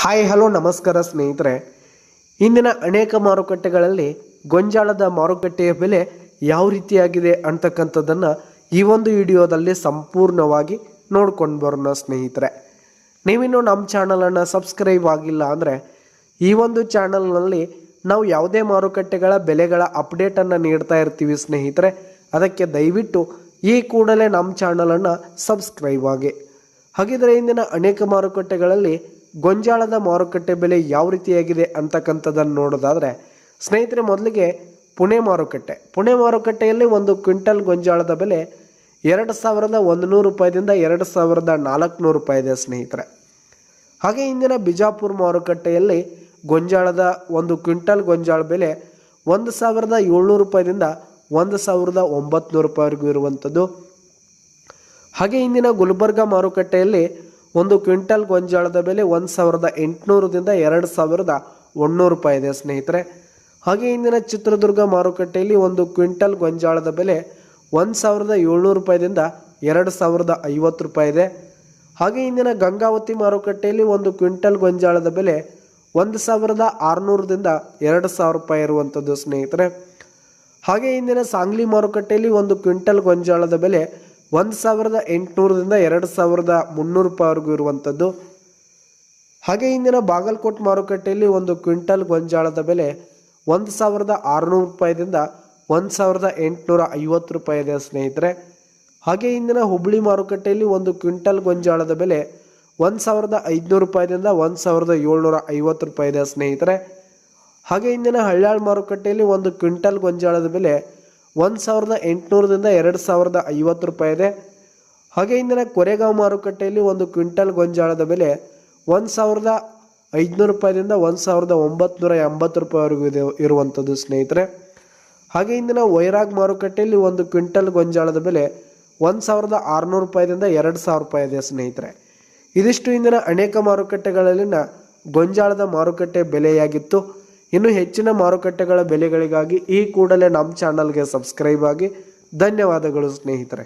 Hi, hello, ನಮಸ್ಕಾರ ಸ್ನೇಹಿತರೆ. ಇಂದಿನ ಅನೇಕ ಮಾರುಕಟ್ಟೆಗಳಲ್ಲಿ ಗೊಂಜಾಳದ ಮಾರುಕಟ್ಟೆಯ ಬೆಲೆ ಯಾವ ರೀತಿಯಾಗಿದೆ ಅಂತಕ್ಕಂಥದ್ದನ್ನು ಈ ಒಂದು ವಿಡಿಯೋದಲ್ಲಿ ಸಂಪೂರ್ಣವಾಗಿ ನೋಡ್ಕೊಂಡು ಬರೋಣ ಸ್ನೇಹಿತರೆ. ನೀವಿನ್ನೂ ನಮ್ಮ ಚಾನಲನ್ನು ಸಬ್ಸ್ಕ್ರೈಬ್ ಆಗಿಲ್ಲ ಅಂದರೆ ಈ ಒಂದು ಚಾನಲ್ನಲ್ಲಿ ನಾವು ಯಾವುದೇ ಮಾರುಕಟ್ಟೆಗಳ ಬೆಲೆಗಳ ಅಪ್ಡೇಟನ್ನು ನೀಡ್ತಾ ಇರ್ತೀವಿ ಸ್ನೇಹಿತರೆ. ಅದಕ್ಕೆ ದಯವಿಟ್ಟು ಈ ಕೂಡಲೇ ನಮ್ಮ ಚಾನಲನ್ನು ಸಬ್ಸ್ಕ್ರೈಬ್ ಆಗಿ. ಹಾಗಿದ್ರೆ ಇಂದಿನ ಅನೇಕ ಮಾರುಕಟ್ಟೆಗಳಲ್ಲಿ ಗೊಂಜಾಳದ ಮಾರುಕಟ್ಟೆ ಬೆಲೆ ಯಾವ ರೀತಿಯಾಗಿದೆ ಅಂತಕ್ಕಂಥದ್ದನ್ನು ನೋಡೋದಾದರೆ, ಸ್ನೇಹಿತರೆ, ಮೊದಲಿಗೆ ಪುಣೆ ಮಾರುಕಟ್ಟೆ. ಪುಣೆ ಮಾರುಕಟ್ಟೆಯಲ್ಲಿ ಒಂದು ಕ್ವಿಂಟಲ್ ಗೊಂಜಾಳದ ಬೆಲೆ ಎರಡು ಸಾವಿರದ ಒಂದು ನೂರು ರೂಪಾಯಿದಿಂದ ಎರಡು ಸಾವಿರದ ನಾಲ್ಕುನೂರು ರೂಪಾಯಿ ಇದೆ, ಸ್ನೇಹಿತರೆ. ಹಾಗೆ ಇಂದಿನ ಬಿಜಾಪುರ ಮಾರುಕಟ್ಟೆಯಲ್ಲಿ ಗೊಂಜಾಳದ ಒಂದು ಕ್ವಿಂಟಲ್ ಗೊಂಜಾಳ ಬೆಲೆ ಒಂದು ಸಾವಿರದ ಏಳ್ನೂರು ರೂಪಾಯಿದಿಂದ ಒಂದು ಸಾವಿರದ ಒಂಬತ್ತು ರೂಪಾಯಿವರೆಗೂ ಇರುವಂಥದ್ದು. ಹಾಗೆ ಇಂದಿನ ಗುಲ್ಬರ್ಗ ಮಾರುಕಟ್ಟೆಯಲ್ಲಿ ಒಂದು ಕ್ವಿಂಟಲ್ ಗೊಂಜಾಳದ ಬೆಲೆ ಒಂದು ಸಾವಿರದ ಎಂಟುನೂರದಿಂದ ಎರಡು ಸಾವಿರದ ಒಂದುನೂರು ರೂಪಾಯಿ ಇದೆ, ಸ್ನೇಹಿತರೆ. ಹಾಗೆ ಇಂದಿನ ಚಿತ್ರದುರ್ಗ ಮಾರುಕಟ್ಟೆಯಲ್ಲಿ ಒಂದು ಕ್ವಿಂಟಲ್ ಗೊಂಜಾಳದ ಬೆಲೆ ಒಂದು ಸಾವಿರದ ಏಳ್ನೂರು ರೂಪಾಯಿದಿಂದ ಎರಡು ಸಾವಿರದ ಐವತ್ತು ರೂಪಾಯಿ ಇದೆ. ಹಾಗೆ ಇಂದಿನ ಗಂಗಾವತಿ ಮಾರುಕಟ್ಟೆಯಲ್ಲಿ ಒಂದು ಕ್ವಿಂಟಲ್ ಗೊಂಜಾಳದ ಬೆಲೆ ಒಂದು ಸಾವಿರದ ಆರುನೂರದಿಂದ ಎರಡು ಸಾವಿರ ರೂಪಾಯಿ ಇರುವಂಥದ್ದು ಸ್ನೇಹಿತರೆ. ಹಾಗೆ ಇಂದಿನ ಸಾಂಗ್ಲಿ ಮಾರುಕಟ್ಟೆಯಲ್ಲಿ ಒಂದು ಕ್ವಿಂಟಲ್ ಗೊಂಜಾಳದ ಬೆಲೆ ಒಂದು ಸಾವಿರದ ಎಂಟುನೂರದಿಂದ ಎರಡು ಸಾವಿರದ ಮುನ್ನೂರು ರೂಪಾಯಿವರೆಗೂ ಇರುವಂಥದ್ದು. ಹಾಗೆ ಇಂದಿನ ಬಾಗಲಕೋಟೆ ಮಾರುಕಟ್ಟೆಯಲ್ಲಿ ಒಂದು ಕ್ವಿಂಟಲ್ ಗೊಂಜಾಳದ ಬೆಲೆ ಒಂದು ಸಾವಿರದ ಆರುನೂರು ರೂಪಾಯಿದಿಂದ ಒಂದು ಸಾವಿರದ ಎಂಟುನೂರ ಐವತ್ತು ರೂಪಾಯಿ ಇದೆ ಸ್ನೇಹಿತರೆ. ಹಾಗೆ ಇಂದಿನ ಹುಬ್ಬಳ್ಳಿ ಮಾರುಕಟ್ಟೆಯಲ್ಲಿ ಒಂದು ಕ್ವಿಂಟಲ್ ಗೊಂಜಾಳದ ಬೆಲೆ ಒಂದು ಸಾವಿರದ ಐದುನೂರು ರೂಪಾಯಿದಿಂದ ಒಂದು ಸಾವಿರದ ಏಳ್ನೂರ ಐವತ್ತು ರೂಪಾಯಿ ಇದೆ ಸ್ನೇಹಿತರೆ. ಹಾಗೆ ಇಂದಿನ ಹಳ್ಯಾಳ್ ಮಾರುಕಟ್ಟೆಯಲ್ಲಿ ಒಂದು ಕ್ವಿಂಟಲ್ ಗೊಂಜಾಳದ ಬೆಲೆ ಒಂದು ಸಾವಿರದ ಎಂಟುನೂರದಿಂದ ಎರಡು ಸಾವಿರದ ಐವತ್ತು ರೂಪಾಯಿ ಇದೆ. ಹಾಗೆ ಇಂದಿನ ಕೊರೆಗಾಂವ್ ಮಾರುಕಟ್ಟೆಯಲ್ಲಿ ಒಂದು ಕ್ವಿಂಟಲ್ ಗೊಂಜಾಳದ ಬೆಲೆ ಒಂದು ಸಾವಿರದ ಐದುನೂರು ರೂಪಾಯಿದಿಂದ ಒಂದು ಸಾವಿರದ ಒಂಬತ್ತು ಎಂಬತ್ತು ರೂಪಾಯಿವರೆಗೂ ಇದೆ ಇರುವಂಥದ್ದು ಸ್ನೇಹಿತರೆ. ಹಾಗೆ ಇಂದಿನ ವೈರಾಗ್ ಮಾರುಕಟ್ಟೆಯಲ್ಲಿ ಒಂದು ಕ್ವಿಂಟಲ್ ಗೊಂಜಾಳದ ಬೆಲೆ ಒಂದು ಸಾವಿರದ ಆರುನೂರು ರೂಪಾಯಿದಿಂದ ಎರಡು ಸಾವಿರ ರೂಪಾಯಿ ಇದೆ ಸ್ನೇಹಿತರೆ. ಇದಿಷ್ಟು ಇಂದಿನ ಅನೇಕ ಮಾರುಕಟ್ಟೆಗಳಲ್ಲಿನ ಗೊಂಜಾಳದ ಮಾರುಕಟ್ಟೆ ಬೆಲೆಯಾಗಿತ್ತು. ಇನ್ನು ಹೆಚ್ಚಿನ ಮಾರುಕಟ್ಟೆಗಳ ಬೆಲೆಗಳಿಗಾಗಿ ಈ ಕೂಡಲೇ ನಮ್ಮ ಚಾನಲ್ಗೆ ಸಬ್ಸ್ಕ್ರೈಬ್ ಆಗಿ ಧನ್ಯವಾದಗಳು ಸ್ನೇಹಿತರೆ.